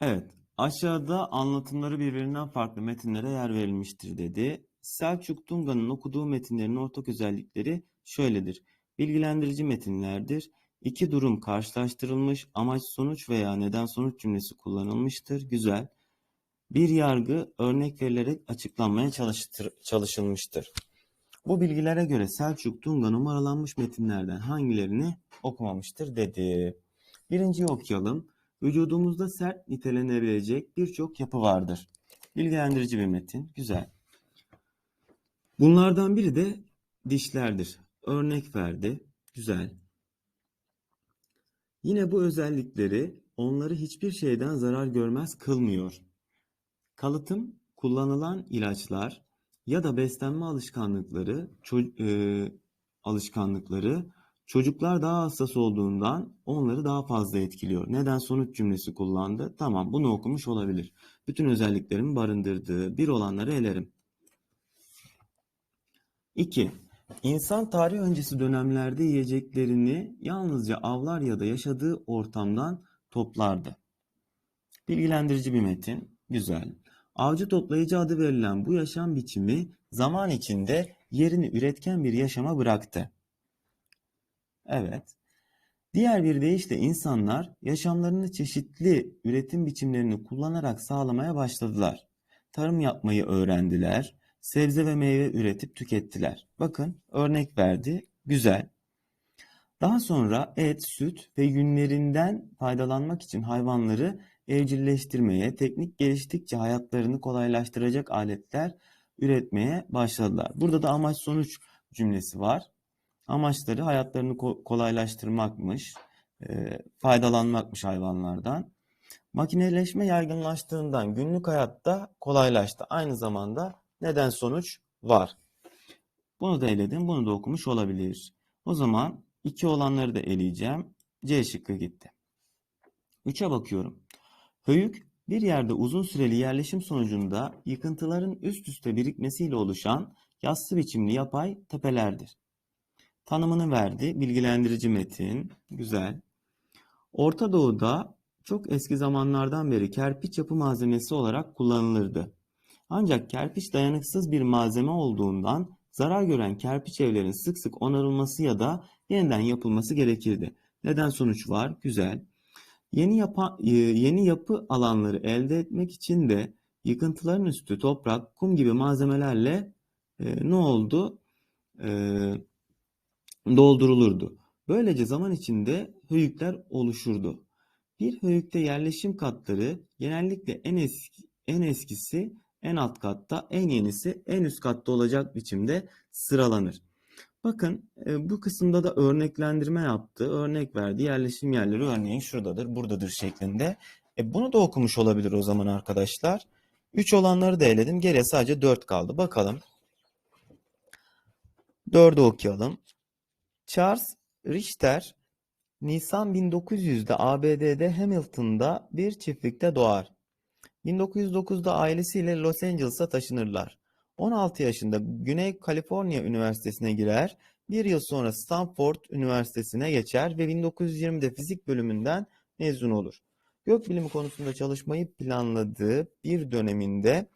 Evet, aşağıda anlatımları birbirinden farklı metinlere yer verilmiştir dedi. Selçuk Tunga'nın okuduğu metinlerin ortak özellikleri şöyledir. Bilgilendirici metinlerdir. İki durum karşılaştırılmış, amaç sonuç veya neden sonuç cümlesi kullanılmıştır. Güzel. Bir yargı örnek verilerek açıklanmaya çalıştır, çalışılmıştır. Bu bilgilere göre Selçuk Tunga numaralanmış metinlerden hangilerini okumamıştır dedi. Birinciyi okuyalım. Vücudumuzda sert nitelenebilecek birçok yapı vardır. Bilgilendirici bir metin. Güzel. Bunlardan biri de dişlerdir. Örnek verdi. Güzel. Yine bu özellikleri onları hiçbir şeyden zarar görmez kılmıyor. Kalıtım, kullanılan ilaçlar ya da beslenme alışkanlıkları, e, alışkanlıkları çocuklar daha hassas olduğundan onları daha fazla etkiliyor. Neden sonuç cümlesi kullandı? Tamam, bunu okumuş olabilir. Bütün özelliklerimi barındırdığı bir olanları elerim. 2. İnsan tarih öncesi dönemlerde yiyeceklerini yalnızca avlar ya da yaşadığı ortamdan toplardı. Bilgilendirici bir metin. Güzel. Avcı toplayıcı adı verilen bu yaşam biçimi zaman içinde yerini üretken bir yaşama bıraktı. Evet. Diğer bir deyişle insanlar yaşamlarını çeşitli üretim biçimlerini kullanarak sağlamaya başladılar. Tarım yapmayı öğrendiler, sebze ve meyve üretip tükettiler. Bakın örnek verdi, güzel. Daha sonra et, süt ve yünlerinden faydalanmak için hayvanları evcilleştirmeye, teknik geliştikçe hayatlarını kolaylaştıracak aletler üretmeye başladılar. Burada da amaç sonuç cümlesi var. Amaçları hayatlarını ko- kolaylaştırmakmış, e, faydalanmakmış hayvanlardan. Makineleşme yaygınlaştığından günlük hayatta kolaylaştı. Aynı zamanda neden sonuç var. Bunu da eledim, bunu da okumuş olabilir. O zaman iki olanları da eleyeceğim. C şıkkı gitti. 3'e bakıyorum. Höyük bir yerde uzun süreli yerleşim sonucunda yıkıntıların üst üste birikmesiyle oluşan yassı biçimli yapay tepelerdir. Tanımını verdi. Bilgilendirici metin. Güzel. Orta Doğu'da çok eski zamanlardan beri kerpiç yapı malzemesi olarak kullanılırdı. Ancak kerpiç dayanıksız bir malzeme olduğundan zarar gören kerpiç evlerin sık sık onarılması ya da yeniden yapılması gerekirdi. Neden sonuç var? Güzel. Yeni, yapa, e, yeni yapı alanları elde etmek için de yıkıntıların üstü toprak, kum gibi malzemelerle e, ne oldu? E, doldurulurdu. Böylece zaman içinde höyükler oluşurdu. Bir höyükte yerleşim katları genellikle en eski, en eskisi en alt katta, en yenisi en üst katta olacak biçimde sıralanır. Bakın e, bu kısımda da örneklendirme yaptı. Örnek verdi. Yerleşim yerleri örneğin şuradadır, buradadır şeklinde. E, bunu da okumuş olabilir o zaman arkadaşlar. 3 olanları da eledim. Geriye sadece 4 kaldı. Bakalım. 4'ü okuyalım. Charles Richter Nisan 1900'de ABD'de Hamilton'da bir çiftlikte doğar. 1909'da ailesiyle Los Angeles'a taşınırlar. 16 yaşında Güney Kaliforniya Üniversitesi'ne girer. Bir yıl sonra Stanford Üniversitesi'ne geçer ve 1920'de fizik bölümünden mezun olur. Gökbilimi konusunda çalışmayı planladığı bir döneminde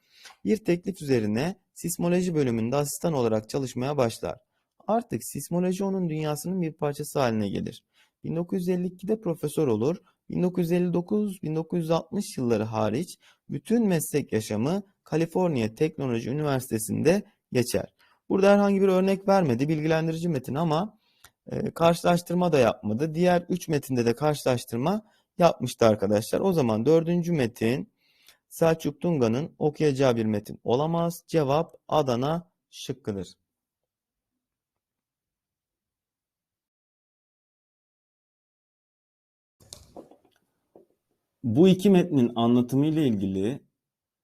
bir teklif üzerine sismoloji bölümünde asistan olarak çalışmaya başlar. Artık sismoloji onun dünyasının bir parçası haline gelir. 1952'de profesör olur. 1959-1960 yılları hariç bütün meslek yaşamı Kaliforniya Teknoloji Üniversitesi'nde geçer. Burada herhangi bir örnek vermedi, bilgilendirici metin ama e, karşılaştırma da yapmadı. Diğer 3 metinde de karşılaştırma yapmıştı arkadaşlar. O zaman dördüncü metin Selçuk Tunga'nın okuyacağı bir metin olamaz. Cevap Adana şıkkıdır. Bu iki metnin anlatımı ile ilgili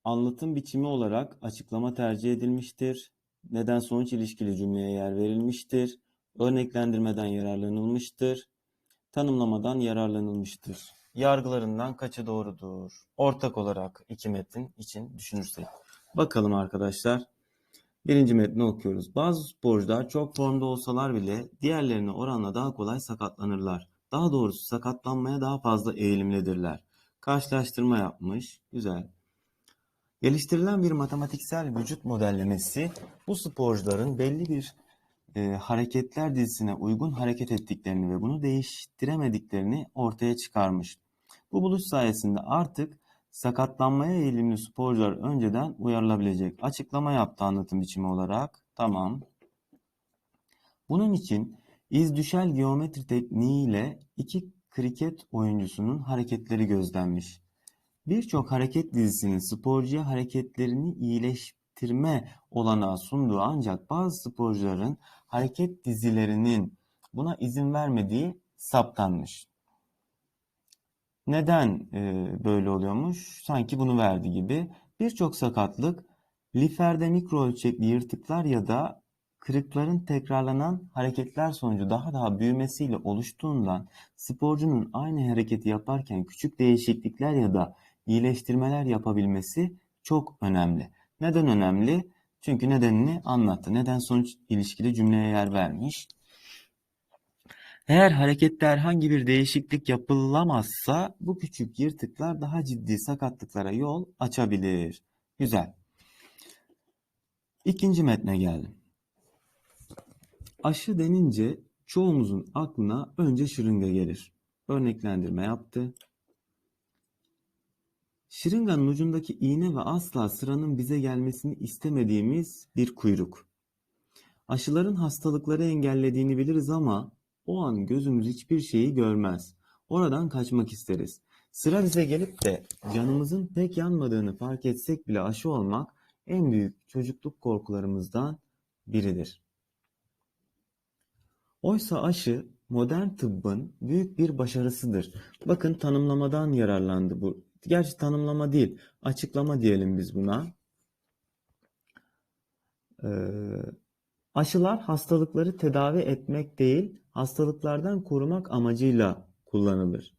anlatım biçimi olarak açıklama tercih edilmiştir. Neden sonuç ilişkili cümleye yer verilmiştir. Örneklendirmeden yararlanılmıştır. Tanımlamadan yararlanılmıştır. Yargılarından kaçı doğrudur? Ortak olarak iki metin için düşünürsek. Bakalım arkadaşlar. Birinci metni okuyoruz. Bazı sporcular çok formda olsalar bile diğerlerine oranla daha kolay sakatlanırlar. Daha doğrusu sakatlanmaya daha fazla eğilimlidirler. Karşılaştırma yapmış. Güzel. Geliştirilen bir matematiksel vücut modellemesi bu sporcuların belli bir e, hareketler dizisine uygun hareket ettiklerini ve bunu değiştiremediklerini ortaya çıkarmış. Bu buluş sayesinde artık sakatlanmaya eğilimli sporcular önceden uyarılabilecek. Açıklama yaptı anlatım biçimi olarak. Tamam. Bunun için iz düşel geometri tekniğiyle iki kriket oyuncusunun hareketleri gözlenmiş. Birçok hareket dizisinin sporcuya hareketlerini iyileştirme olanağı sunduğu ancak bazı sporcuların hareket dizilerinin buna izin vermediği saptanmış. Neden e, böyle oluyormuş? Sanki bunu verdi gibi. Birçok sakatlık liferde mikro ölçekli yırtıklar ya da kırıkların tekrarlanan hareketler sonucu daha daha büyümesiyle oluştuğundan sporcunun aynı hareketi yaparken küçük değişiklikler ya da iyileştirmeler yapabilmesi çok önemli. Neden önemli? Çünkü nedenini anlattı. Neden sonuç ilişkili cümleye yer vermiş. Eğer harekette herhangi bir değişiklik yapılamazsa bu küçük yırtıklar daha ciddi sakatlıklara yol açabilir. Güzel. İkinci metne geldim. Aşı denince çoğumuzun aklına önce şırınga gelir. Örneklendirme yaptı. Şırınganın ucundaki iğne ve asla sıranın bize gelmesini istemediğimiz bir kuyruk. Aşıların hastalıkları engellediğini biliriz ama o an gözümüz hiçbir şeyi görmez. Oradan kaçmak isteriz. Sıra bize gelip de canımızın pek yanmadığını fark etsek bile aşı olmak en büyük çocukluk korkularımızdan biridir. Oysa aşı modern tıbbın büyük bir başarısıdır. Bakın tanımlamadan yararlandı bu. Gerçi tanımlama değil, açıklama diyelim biz buna. Ee, aşılar hastalıkları tedavi etmek değil, hastalıklardan korumak amacıyla kullanılır.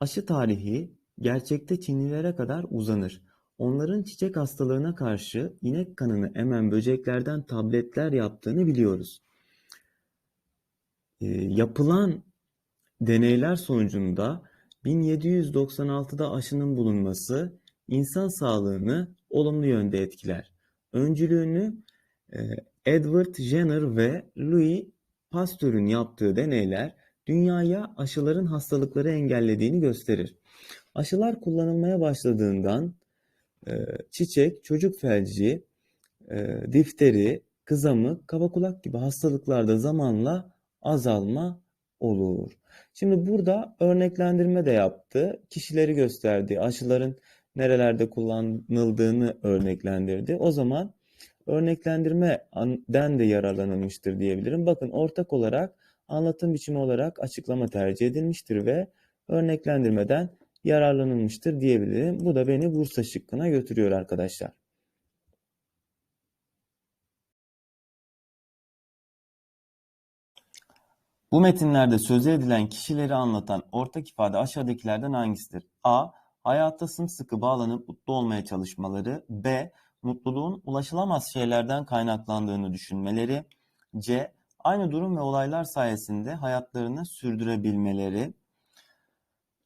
Aşı tarihi gerçekte Çinlilere kadar uzanır. Onların çiçek hastalığına karşı inek kanını emen böceklerden tabletler yaptığını biliyoruz. E, yapılan deneyler sonucunda 1796'da aşının bulunması insan sağlığını olumlu yönde etkiler. Öncülüğünü e, Edward Jenner ve Louis Pasteur'ün yaptığı deneyler dünyaya aşıların hastalıkları engellediğini gösterir. Aşılar kullanılmaya başladığından e, çiçek, çocuk felci, e, difteri, kızamık, kaba kulak gibi hastalıklarda zamanla azalma olur. Şimdi burada örneklendirme de yaptı. Kişileri gösterdi. Aşıların nerelerde kullanıldığını örneklendirdi. O zaman örneklendirmeden de yararlanılmıştır diyebilirim. Bakın ortak olarak anlatım biçimi olarak açıklama tercih edilmiştir ve örneklendirmeden yararlanılmıştır diyebilirim. Bu da beni Bursa şıkkına götürüyor arkadaşlar. Bu metinlerde sözü edilen kişileri anlatan ortak ifade aşağıdakilerden hangisidir? A. Hayatta sımsıkı bağlanıp mutlu olmaya çalışmaları. B. Mutluluğun ulaşılamaz şeylerden kaynaklandığını düşünmeleri. C. Aynı durum ve olaylar sayesinde hayatlarını sürdürebilmeleri.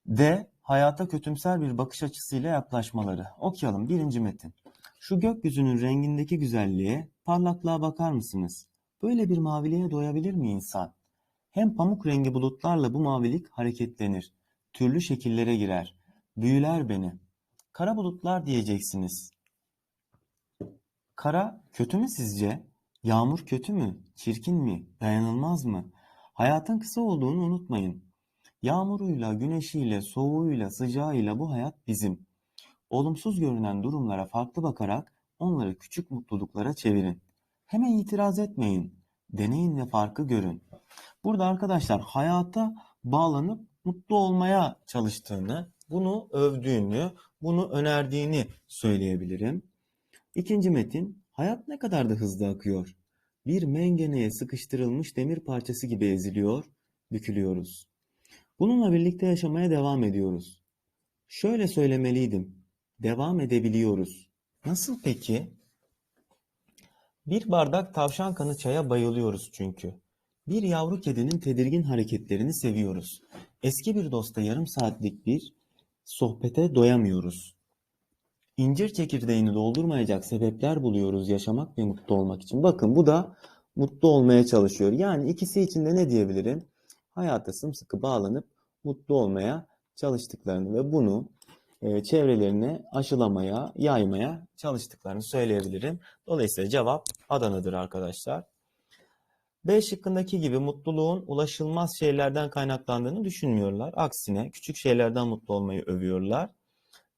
D. Hayata kötümser bir bakış açısıyla yaklaşmaları. Okuyalım birinci metin. Şu gökyüzünün rengindeki güzelliğe, parlaklığa bakar mısınız? Böyle bir maviliğe doyabilir mi insan? Hem pamuk rengi bulutlarla bu mavilik hareketlenir. Türlü şekillere girer. Büyüler beni. Kara bulutlar diyeceksiniz. Kara kötü mü sizce? Yağmur kötü mü? Çirkin mi? Dayanılmaz mı? Hayatın kısa olduğunu unutmayın. Yağmuruyla, güneşiyle, soğuğuyla, sıcağıyla bu hayat bizim. Olumsuz görünen durumlara farklı bakarak onları küçük mutluluklara çevirin. Hemen itiraz etmeyin. Deneyin ve farkı görün. Burada arkadaşlar hayata bağlanıp mutlu olmaya çalıştığını, bunu övdüğünü, bunu önerdiğini söyleyebilirim. İkinci metin, hayat ne kadar da hızlı akıyor. Bir mengeneye sıkıştırılmış demir parçası gibi eziliyor, bükülüyoruz. Bununla birlikte yaşamaya devam ediyoruz. Şöyle söylemeliydim, devam edebiliyoruz. Nasıl peki? Bir bardak tavşan kanı çaya bayılıyoruz çünkü. Bir yavru kedinin tedirgin hareketlerini seviyoruz. Eski bir dosta yarım saatlik bir sohbete doyamıyoruz. İncir çekirdeğini doldurmayacak sebepler buluyoruz yaşamak ve mutlu olmak için. Bakın bu da mutlu olmaya çalışıyor. Yani ikisi için de ne diyebilirim? Hayata sımsıkı bağlanıp mutlu olmaya çalıştıklarını ve bunu çevrelerine aşılamaya, yaymaya çalıştıklarını söyleyebilirim. Dolayısıyla cevap Adana'dır arkadaşlar. B şıkkındaki gibi mutluluğun ulaşılmaz şeylerden kaynaklandığını düşünmüyorlar. Aksine küçük şeylerden mutlu olmayı övüyorlar.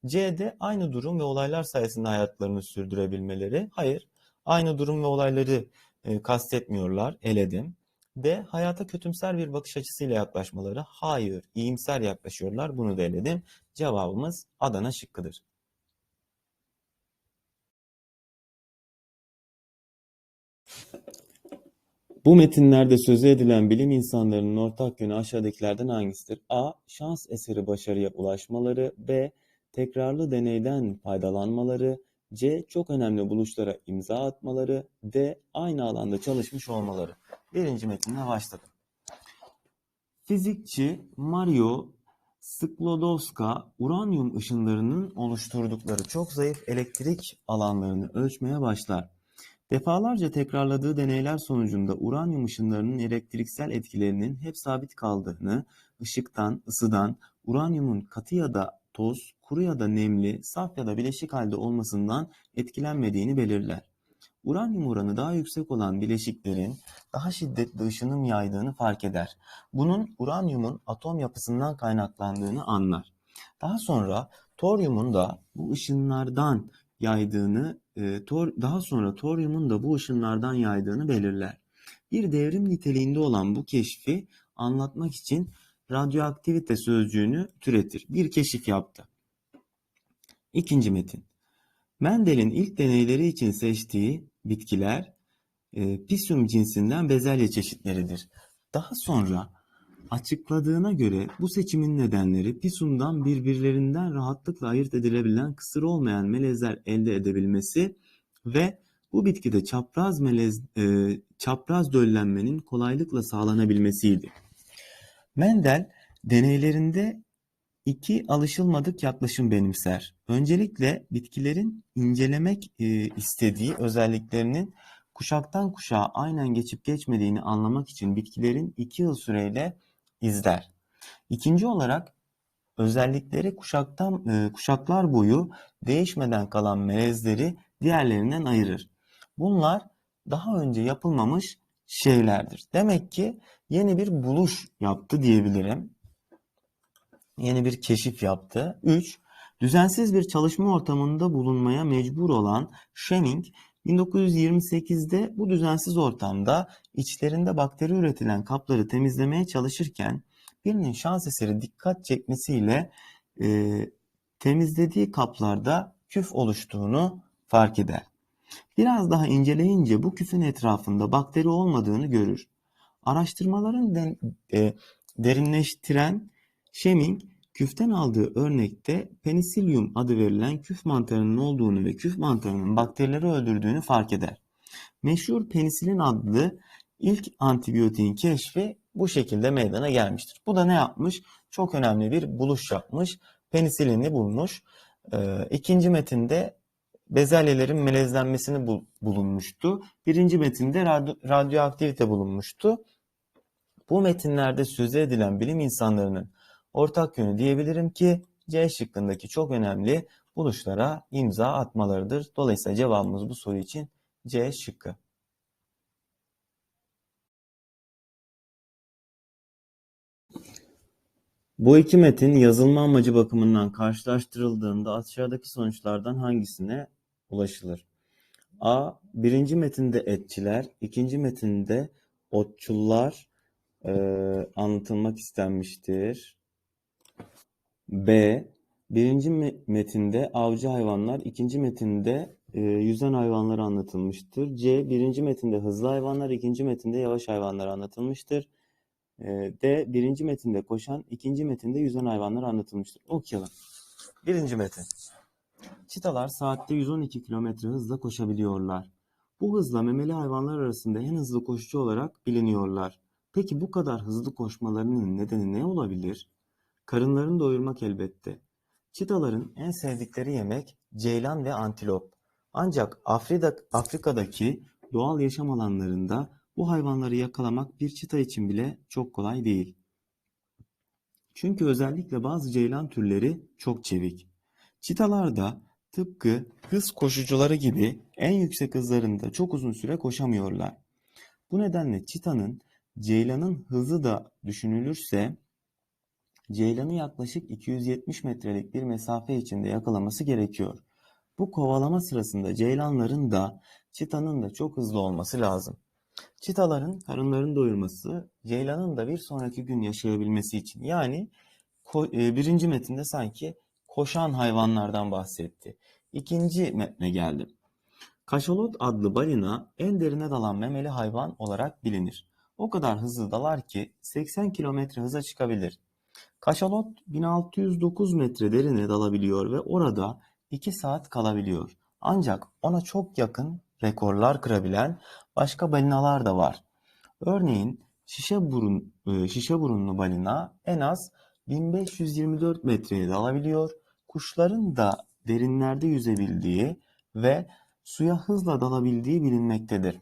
C'de aynı durum ve olaylar sayesinde hayatlarını sürdürebilmeleri. Hayır, aynı durum ve olayları e, kastetmiyorlar. Eledim. D. Hayata kötümser bir bakış açısıyla yaklaşmaları. Hayır, iyimser yaklaşıyorlar. Bunu da eledim. Cevabımız Adana şıkkıdır. Bu metinlerde sözü edilen bilim insanlarının ortak yönü aşağıdakilerden hangisidir? A. Şans eseri başarıya ulaşmaları. B. Tekrarlı deneyden faydalanmaları. C. Çok önemli buluşlara imza atmaları. D. Aynı alanda çalışmış olmaları. Birinci metinle başladım. Fizikçi Mario Sklodowska uranyum ışınlarının oluşturdukları çok zayıf elektrik alanlarını ölçmeye başlar. Defalarca tekrarladığı deneyler sonucunda uranyum ışınlarının elektriksel etkilerinin hep sabit kaldığını, ışıktan, ısıdan, uranyumun katı ya da toz, kuru ya da nemli, saf ya da bileşik halde olmasından etkilenmediğini belirler. Uranyum oranı daha yüksek olan bileşiklerin daha şiddetli ışınım yaydığını fark eder. Bunun uranyumun atom yapısından kaynaklandığını anlar. Daha sonra toryumun da bu ışınlardan yaydığını, e, tor, daha sonra toryumun da bu ışınlardan yaydığını belirler. Bir devrim niteliğinde olan bu keşfi anlatmak için radyoaktivite sözcüğünü türetir. Bir keşif yaptı. İkinci metin. Mendel'in ilk deneyleri için seçtiği bitkiler e, Pisum cinsinden bezelye çeşitleridir. Daha sonra açıkladığına göre bu seçimin nedenleri Pisum'dan birbirlerinden rahatlıkla ayırt edilebilen kısır olmayan melezler elde edebilmesi ve bu bitkide çapraz melez e, çapraz döllenmenin kolaylıkla sağlanabilmesiydi. Mendel deneylerinde iki alışılmadık yaklaşım benimser. Öncelikle bitkilerin incelemek e, istediği özelliklerinin kuşaktan kuşağa aynen geçip geçmediğini anlamak için bitkilerin iki yıl süreyle izler. İkinci olarak özellikleri kuşaktan e, kuşaklar boyu değişmeden kalan melezleri diğerlerinden ayırır. Bunlar daha önce yapılmamış şeylerdir. Demek ki yeni bir buluş yaptı diyebilirim. Yeni bir keşif yaptı. 3. Düzensiz bir çalışma ortamında bulunmaya mecbur olan Schenning 1928'de bu düzensiz ortamda içlerinde bakteri üretilen kapları temizlemeye çalışırken birinin şans eseri dikkat çekmesiyle e, temizlediği kaplarda küf oluştuğunu fark eder. Biraz daha inceleyince bu küfün etrafında bakteri olmadığını görür. Araştırmaların den, e, derinleştiren Şeming, küften aldığı örnekte Penicillium adı verilen küf mantarının olduğunu ve küf mantarının bakterileri öldürdüğünü fark eder. Meşhur penisilin adlı ilk antibiyotiğin keşfi bu şekilde meydana gelmiştir. Bu da ne yapmış? Çok önemli bir buluş yapmış. Penisilini bulmuş. Ee, ikinci metinde bezelyelerin melezlenmesini bul bulunmuştu. Birinci metinde radyo radyoaktivite bulunmuştu. Bu metinlerde söz edilen bilim insanlarının ortak yönü diyebilirim ki C şıkkındaki çok önemli buluşlara imza atmalarıdır. Dolayısıyla cevabımız bu soru için C şıkkı. Bu iki metin yazılma amacı bakımından karşılaştırıldığında aşağıdaki sonuçlardan hangisine ulaşılır? A. Birinci metinde etçiler, ikinci metinde otçullar e, anlatılmak istenmiştir. B. Birinci metinde avcı hayvanlar, ikinci metinde e, yüzen hayvanlar anlatılmıştır. C. Birinci metinde hızlı hayvanlar, ikinci metinde yavaş hayvanlar anlatılmıştır. E, D. Birinci metinde koşan, ikinci metinde yüzen hayvanlar anlatılmıştır. Okuyalım. Birinci metin. Çitalar saatte 112 km hızla koşabiliyorlar. Bu hızla memeli hayvanlar arasında en hızlı koşucu olarak biliniyorlar. Peki bu kadar hızlı koşmalarının nedeni ne olabilir? Karınlarını doyurmak elbette. Çitaların en sevdikleri yemek ceylan ve antilop. Ancak Afrika, Afrika'daki doğal yaşam alanlarında bu hayvanları yakalamak bir çita için bile çok kolay değil. Çünkü özellikle bazı ceylan türleri çok çevik. Çitalar da tıpkı hız koşucuları gibi en yüksek hızlarında çok uzun süre koşamıyorlar. Bu nedenle çitanın ceylanın hızı da düşünülürse ceylanı yaklaşık 270 metrelik bir mesafe içinde yakalaması gerekiyor. Bu kovalama sırasında ceylanların da çitanın da çok hızlı olması lazım. Çitaların karınlarını doyurması, ceylanın da bir sonraki gün yaşayabilmesi için. Yani e, birinci metinde sanki koşan hayvanlardan bahsetti. İkinci metne geldim. Kaşalot adlı balina en derine dalan memeli hayvan olarak bilinir. O kadar hızlı dalar ki 80 kilometre hıza çıkabilir. Kaşalot 1609 metre derine dalabiliyor ve orada 2 saat kalabiliyor. Ancak ona çok yakın rekorlar kırabilen başka balinalar da var. Örneğin şişe, burun, e, şişe burunlu balina en az 1524 metreye dalabiliyor. Kuşların da derinlerde yüzebildiği ve suya hızla dalabildiği bilinmektedir.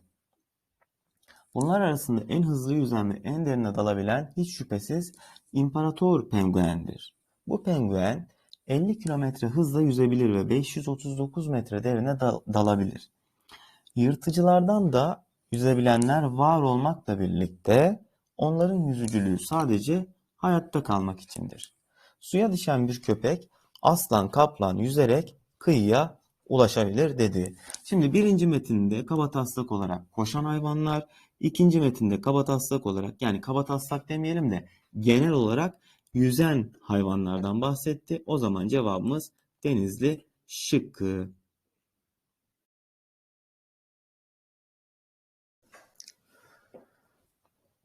Bunlar arasında en hızlı yüzen ve en derine dalabilen hiç şüphesiz imparator penguendir. Bu penguen 50 kilometre hızla yüzebilir ve 539 metre derine dalabilir. Yırtıcılardan da yüzebilenler var olmakla birlikte onların yüzücülüğü sadece hayatta kalmak içindir. Suya düşen bir köpek aslan kaplan yüzerek kıyıya ulaşabilir dedi. Şimdi birinci metinde kabataslak olarak koşan hayvanlar, ikinci metinde kabataslak olarak yani kabataslak demeyelim de genel olarak yüzen hayvanlardan bahsetti. O zaman cevabımız denizli şıkkı.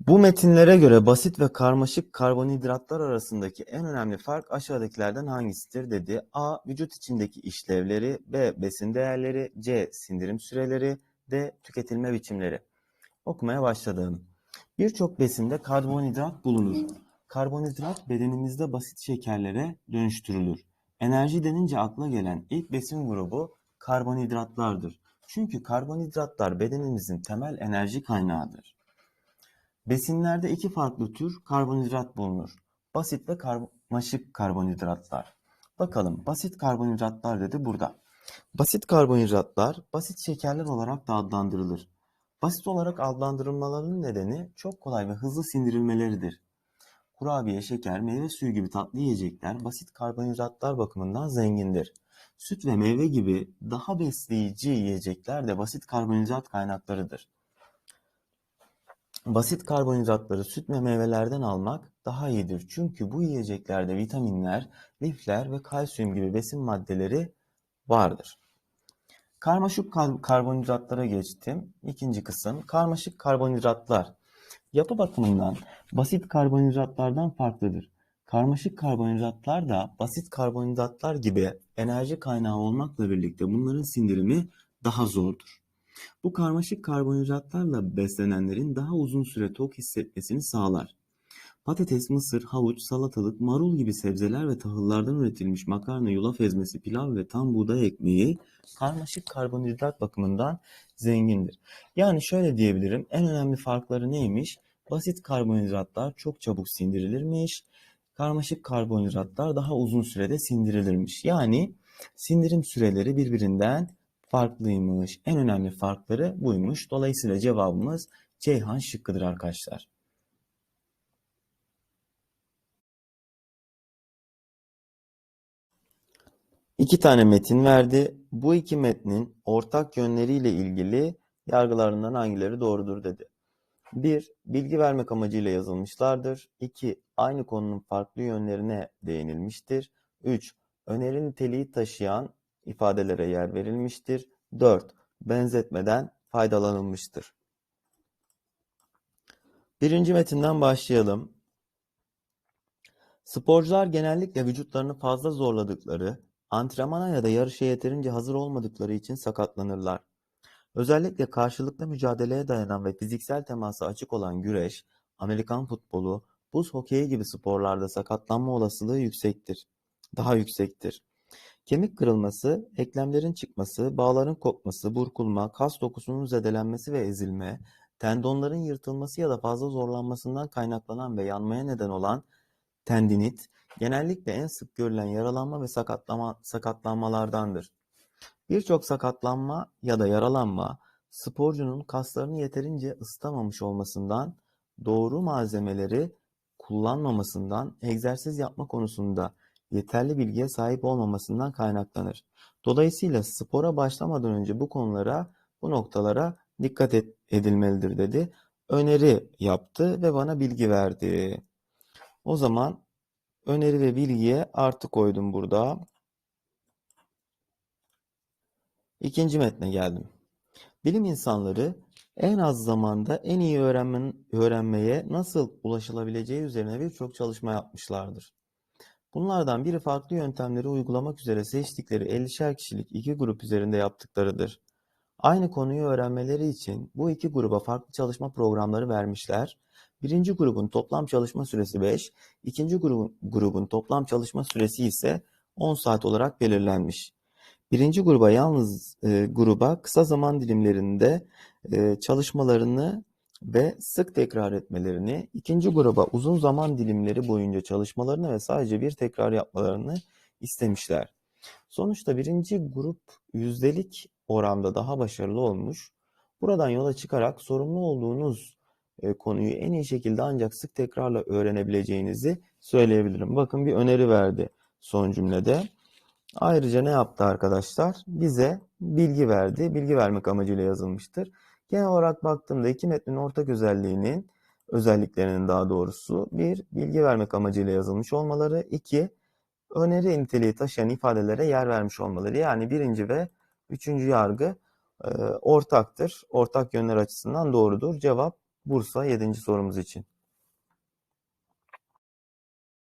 Bu metinlere göre basit ve karmaşık karbonhidratlar arasındaki en önemli fark aşağıdakilerden hangisidir dedi. A. Vücut içindeki işlevleri, B. Besin değerleri, C. Sindirim süreleri, D. Tüketilme biçimleri. Okumaya başladım. Birçok besinde karbonhidrat bulunur. Karbonhidrat bedenimizde basit şekerlere dönüştürülür. Enerji denince akla gelen ilk besin grubu karbonhidratlardır. Çünkü karbonhidratlar bedenimizin temel enerji kaynağıdır. Besinlerde iki farklı tür karbonhidrat bulunur. Basit ve karmaşık karbonhidratlar. Bakalım basit karbonhidratlar dedi burada. Basit karbonhidratlar basit şekerler olarak da adlandırılır. Basit olarak adlandırılmalarının nedeni çok kolay ve hızlı sindirilmeleridir. Kurabiye, şeker, meyve suyu gibi tatlı yiyecekler basit karbonhidratlar bakımından zengindir. Süt ve meyve gibi daha besleyici yiyecekler de basit karbonhidrat kaynaklarıdır. Basit karbonhidratları süt ve meyvelerden almak daha iyidir. Çünkü bu yiyeceklerde vitaminler, lifler ve kalsiyum gibi besin maddeleri vardır. Karmaşık karbonhidratlara geçtim. İkinci kısım karmaşık karbonhidratlar. Yapı bakımından basit karbonhidratlardan farklıdır. Karmaşık karbonhidratlar da basit karbonhidratlar gibi enerji kaynağı olmakla birlikte bunların sindirimi daha zordur. Bu karmaşık karbonhidratlarla beslenenlerin daha uzun süre tok hissetmesini sağlar. Patates, mısır, havuç, salatalık, marul gibi sebzeler ve tahıllardan üretilmiş makarna, yulaf ezmesi, pilav ve tam buğday ekmeği karmaşık karbonhidrat bakımından zengindir. Yani şöyle diyebilirim, en önemli farkları neymiş? Basit karbonhidratlar çok çabuk sindirilirmiş, karmaşık karbonhidratlar daha uzun sürede sindirilirmiş. Yani sindirim süreleri birbirinden farklıymış. En önemli farkları buymuş. Dolayısıyla cevabımız Ceyhan şıkkıdır arkadaşlar. İki tane metin verdi. Bu iki metnin ortak yönleriyle ilgili yargılarından hangileri doğrudur dedi. 1. Bilgi vermek amacıyla yazılmışlardır. 2. Aynı konunun farklı yönlerine değinilmiştir. 3. Öneri niteliği taşıyan ifadelere yer verilmiştir. Dört, benzetmeden faydalanılmıştır. Birinci metinden başlayalım. Sporcular genellikle vücutlarını fazla zorladıkları, antrenmana ya da yarışa yeterince hazır olmadıkları için sakatlanırlar. Özellikle karşılıklı mücadeleye dayanan ve fiziksel temasa açık olan güreş, Amerikan futbolu, buz hokeyi gibi sporlarda sakatlanma olasılığı yüksektir. daha yüksektir. Kemik kırılması, eklemlerin çıkması, bağların kopması, burkulma, kas dokusunun zedelenmesi ve ezilme, tendonların yırtılması ya da fazla zorlanmasından kaynaklanan ve yanmaya neden olan tendinit, genellikle en sık görülen yaralanma ve sakatlama, sakatlanmalardandır. Birçok sakatlanma ya da yaralanma, sporcunun kaslarını yeterince ısıtamamış olmasından, doğru malzemeleri kullanmamasından, egzersiz yapma konusunda yeterli bilgiye sahip olmamasından kaynaklanır. Dolayısıyla spora başlamadan önce bu konulara, bu noktalara dikkat edilmelidir dedi. Öneri yaptı ve bana bilgi verdi. O zaman öneri ve bilgiye artı koydum burada. İkinci metne geldim. Bilim insanları en az zamanda en iyi öğrenmenin, öğrenmeye nasıl ulaşılabileceği üzerine birçok çalışma yapmışlardır. Bunlardan biri farklı yöntemleri uygulamak üzere seçtikleri 50'şer kişilik iki grup üzerinde yaptıklarıdır. Aynı konuyu öğrenmeleri için bu iki gruba farklı çalışma programları vermişler. Birinci grubun toplam çalışma süresi 5, ikinci grubun, grubun toplam çalışma süresi ise 10 saat olarak belirlenmiş. Birinci gruba yalnız e, gruba kısa zaman dilimlerinde e, çalışmalarını ve sık tekrar etmelerini, ikinci gruba uzun zaman dilimleri boyunca çalışmalarını ve sadece bir tekrar yapmalarını istemişler. Sonuçta birinci grup yüzdelik oranda daha başarılı olmuş. Buradan yola çıkarak sorumlu olduğunuz e, konuyu en iyi şekilde ancak sık tekrarla öğrenebileceğinizi söyleyebilirim. Bakın bir öneri verdi son cümlede. Ayrıca ne yaptı arkadaşlar? Bize bilgi verdi. Bilgi vermek amacıyla yazılmıştır. Genel olarak baktığımda iki metnin ortak özelliğinin, özelliklerinin daha doğrusu bir, bilgi vermek amacıyla yazılmış olmaları, iki, öneri niteliği taşıyan ifadelere yer vermiş olmaları. Yani birinci ve üçüncü yargı e, ortaktır. Ortak yönler açısından doğrudur. Cevap Bursa 7. sorumuz için.